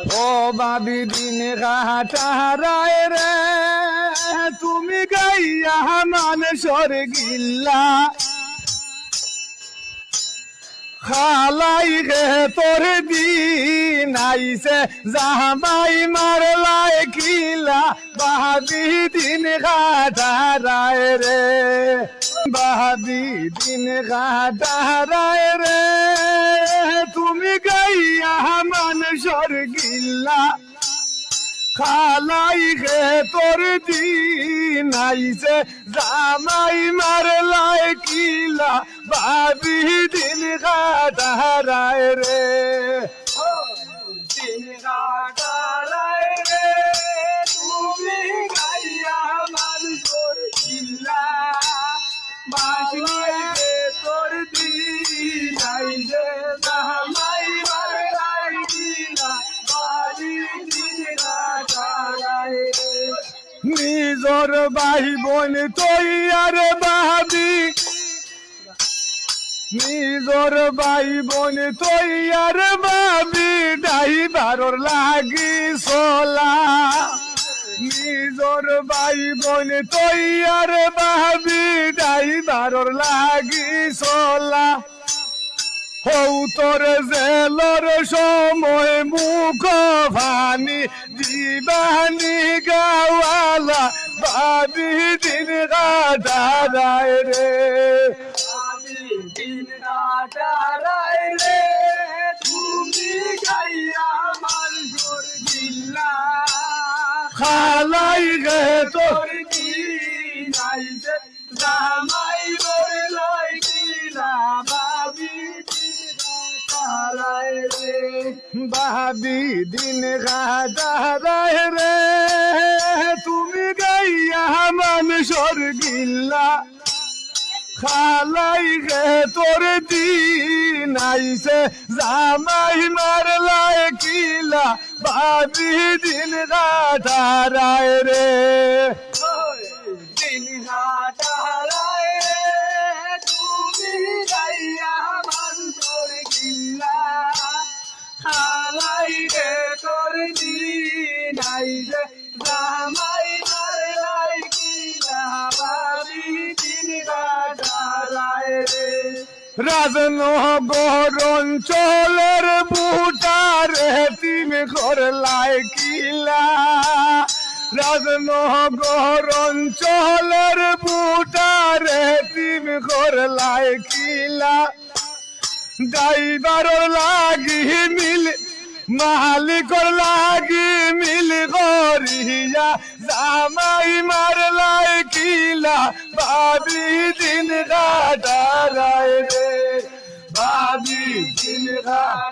ও বাবি, দিন ঘাটারায় রে। তুমি গাইয়া মানুষর গিল্লা খালাই গে তোর দিন আইসে জামাই মারলাই কিলা বাবি, দিন ঘাটারায় রে। বাবি, দিন ঘাটারায় রে। গাইয়া মানুষর গিল্লা খালাই গে তোর দিন আইসে জামাই মারলাই কিলা বাবি দিন গাদারায় রে নিজর ভাই বোন তৈয়ার বাবি নিজর ভাই বোন তৈয়ার বাবি ডাইবারর লাগি সোলা। নিজর ভাই বোন তৈয়ার বাবি ডাইবারর লাগি সোলা। হৌ তোর জেলর সময় মুখ ভানি দিবানি গাওয়ালা বাবি দিন গাদারায় রে। দিন গাদারায় রে তুমি গাইয়া মালজোর দিল্লা খালাই গে তোর বাবি দিন গাদারায় রে। তুমি গাইয়া মানুষর গিল্লা খালাই গে তোর দিন আইসে জামাই মারলাই কিলা। বাবি দিন গাদারায় রে। দিন আইসে জামাই মারলাই কিলা বাবি দিন গাদারায় রে। রাজনগর অঞ্চলের বুটার তুমি করলাই কিলা। রাজনগর অঞ্চলের তুমি করলাই কিলা। ড্রাইভার লাগি মিল মালিকর লাগি করিয়া জামাই মারলাই কিলা বাবি দিন গাদারায় রে বাবি দিন গাদারায়